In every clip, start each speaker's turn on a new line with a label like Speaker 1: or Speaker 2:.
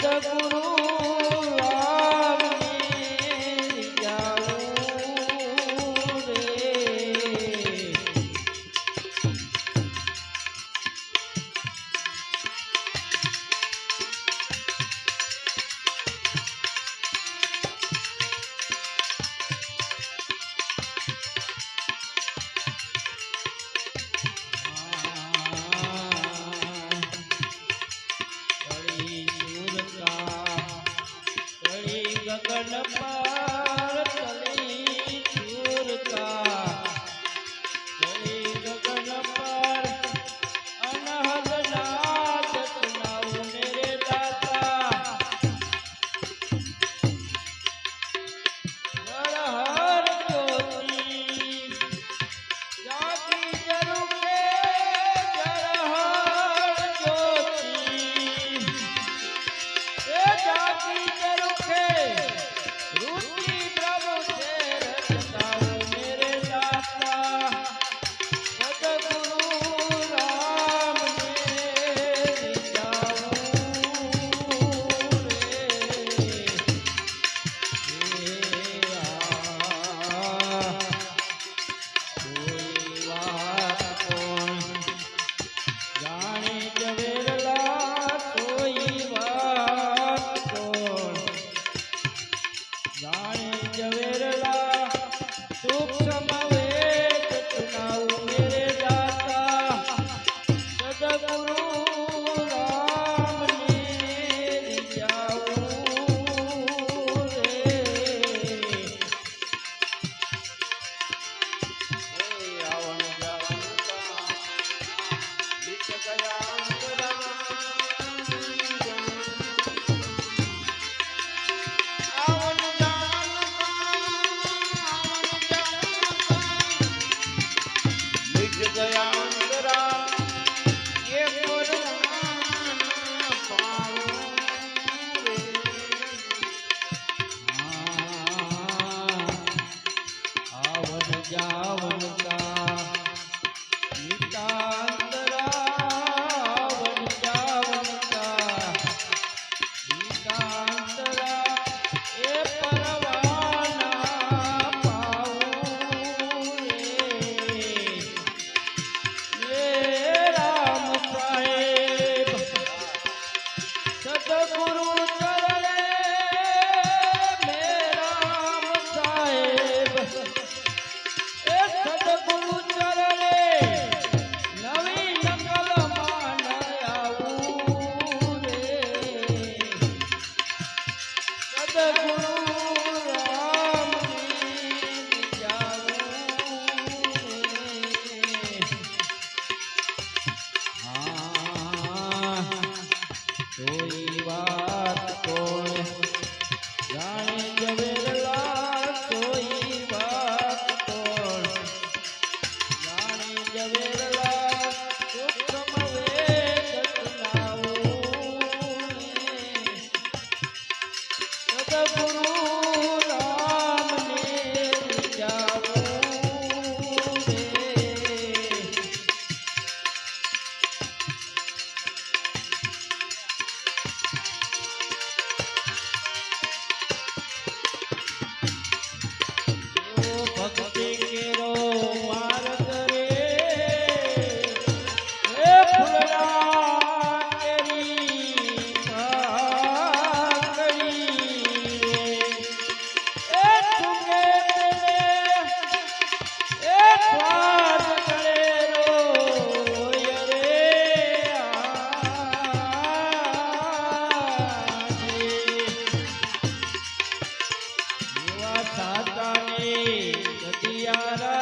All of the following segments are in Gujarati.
Speaker 1: સદગુરુ
Speaker 2: Yeah. प्यारा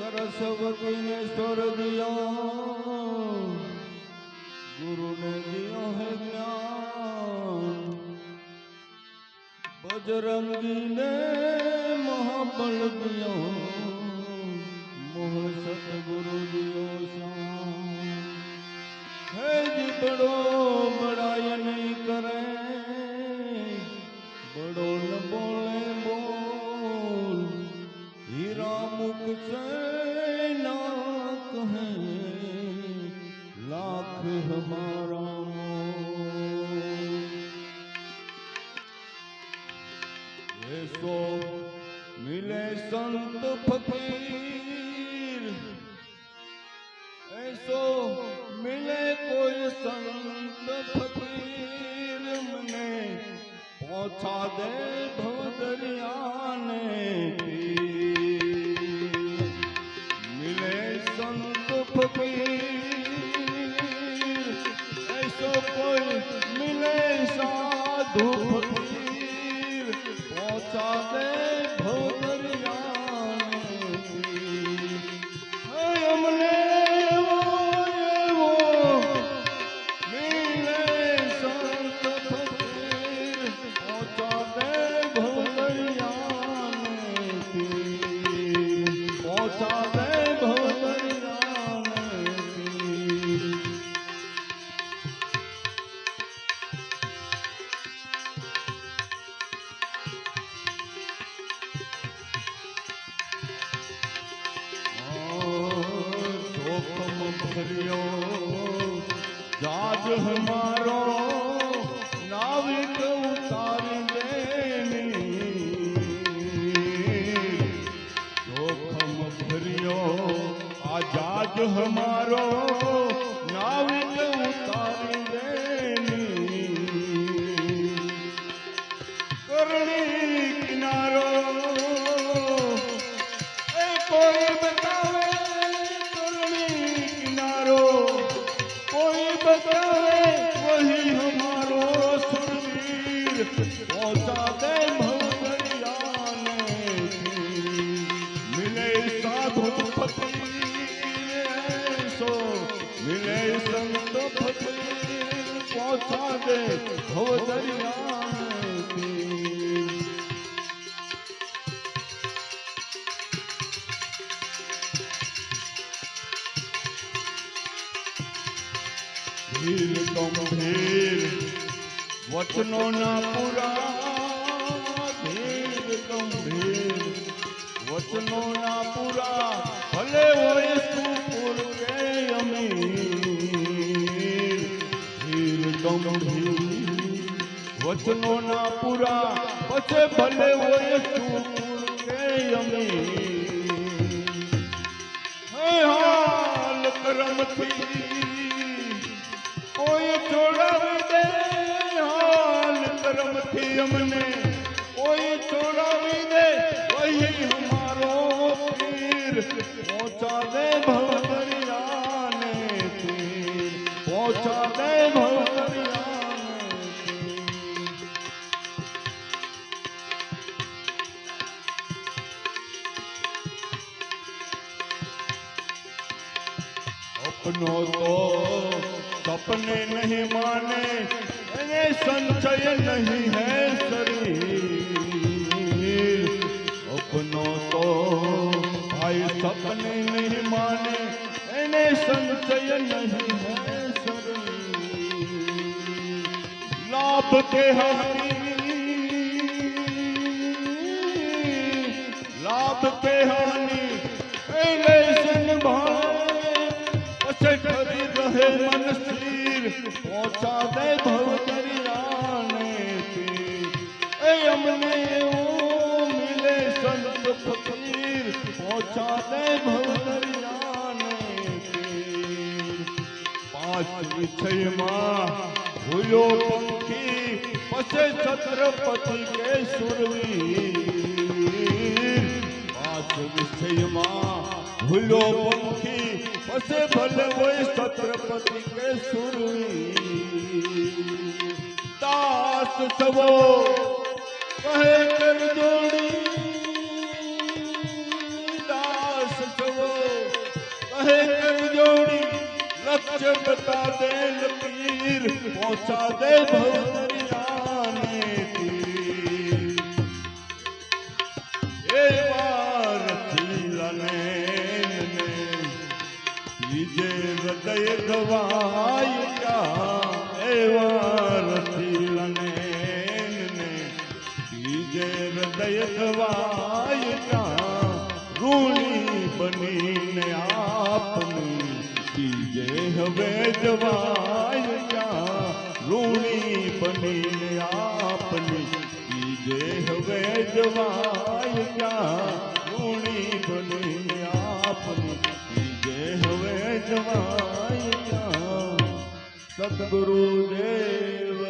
Speaker 2: सरस्वती ने स्वर दिया गुरु ने दिया है ज्ञान बजरंगी ने महाबल दिया मोह सतगुरु दियो श्याम है जी बड़ो સંત ભક્તિ આઝાદ હમારો નાવિક ઉતારી ધીર ગંભીર વચનો ના પુરા ભીર ગંભીર વચનો ના પુરા, ભલે હોય સુપુર કે અમીર. ભીર ગંભીર વચનો ના પુરા, પછી ભલે હોય સુપુર કે અમીર. હે હાલ કરમથી કરમથી અમને. કોઈ છોડાવી દે. વહી હમારો પીર. પહોંચા દે પહોંચા દે ભવ દરિયાને તીર. એ અમને એવું મિલે સંત ફકીર પહોંચા દે ભવ દરિયાને તીર. પાંચ વિષયમાં પંખી પછી છત્રપતિ કે સુરવીર પાંચ વિષયમાં ભૂલો પંખી, પછી ભલે હોય છત્રપતિ કે સુરવીર દાસ સવો, કહે કર જોડી દાસ સવો, કહે કર જોડી લક્ષ્ય બતા દે લકીર, પહોંચા દે ભવદરિયાને હૃદય ગવાય ક્યાં એ વાર થીલને બીજે હૃદય ક્યાં રૂણી બનીને આપની બીજે હવે જવાય રૂણી બનીને આપની બીજે હવે જવાય ક્યાં રૂણી બનીને આપની બીજે હવે જવાય ક્યાં સદગુરુદેવ